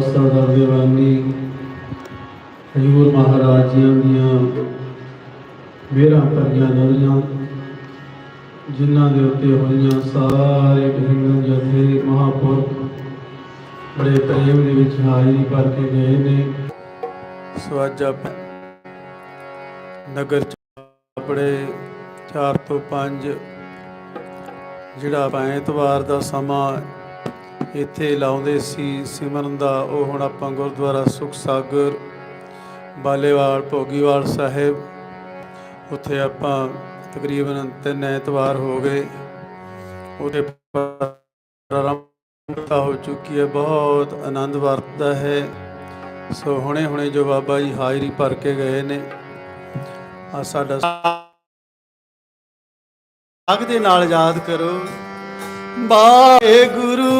ਸਦਾ ਦੀਵਾਨੀ ਹਜੂਰ ਮਹਾਰਾਜ ਜੀਆਂ ਦੀਆਂ ਮੇਰਾ ਪਰੀਆਂ ਨਜ਼ਰੀਆਂ ਜਿਨ੍ਹਾਂ ਦੇ ਉੱਤੇ ਹੋਈਆਂ ਸਾਰੇ ਬਹਿੰਗਨ ਜਥੇ ਮਹਾਪੁਰਖ ਬੜੇ ਪ੍ਰੇਮ ਦੇ ਵਿੱਚ ਹਾਜ਼ਰੀ ਭਰ ਕੇ ਗਏ ਨੇ। ਸੋ ਅੱਜ ਆਪਾਂ ਨਗਰ ਆਪਣੇ 4 ਤੋਂ 5 ਜਿਹੜਾ ਆਪਾਂ ਐਤਵਾਰ ਦਾ ਸਮਾਂ ਇੱਥੇ ਲਾਉਂਦੇ ਸੀ ਸਿਮਰਨ ਦਾ, ਉਹ ਹੁਣ ਆਪਾਂ ਗੁਰਦੁਆਰਾ ਸੁਖ ਸਾਗਰ, ਬਾਲੇਵਾਲ, ਭੋਗੀਵਾਲ ਸਾਹਿਬ, ਉੱਥੇ ਆਪਾਂ ਤਕਰੀਬਨ ਤਿੰਨ ਐਤਵਾਰ ਹੋ ਗਏ। ਉਹਦੇ ਪ੍ਰਾਰੰਭਤਾ ਹੋ ਚੁੱਕੀ ਹੈ, ਬਹੁਤ ਆਨੰਦ ਵਰਤਦਾ ਹੈ। ਸੋ ਹੁਣੇ ਹੁਣੇ ਜੋ ਬਾਬਾ ਜੀ ਹਾਜ਼ਰੀ ਭਰ ਕੇ ਗਏ ਨੇ ਆ ਸਾਡਾ ਅਗ ਦੇ ਨਾਲ ਯਾਦ ਕਰੋ। ਵਾਹਿਗੁਰੂ ਵਾਹਿਗੁਰੂ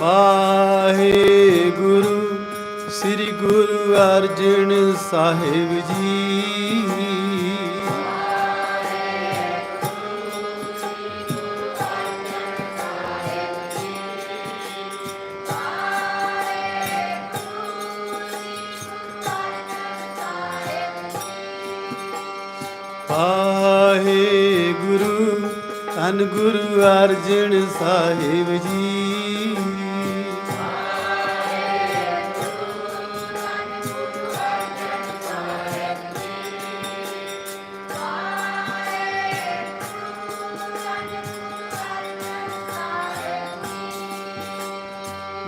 ਵਾਹਿਗੁਰੂ ਸ੍ਰੀ ਗੁਰੂ ਅਰਜਨ ਸਾਹਿਬ ਜੀ। ਵਾਹਿਗੁਰੂ ਧੰਨ ਗੁਰੂ ਅਰਜਨ ਸਾਹਿਬ ਜੀ।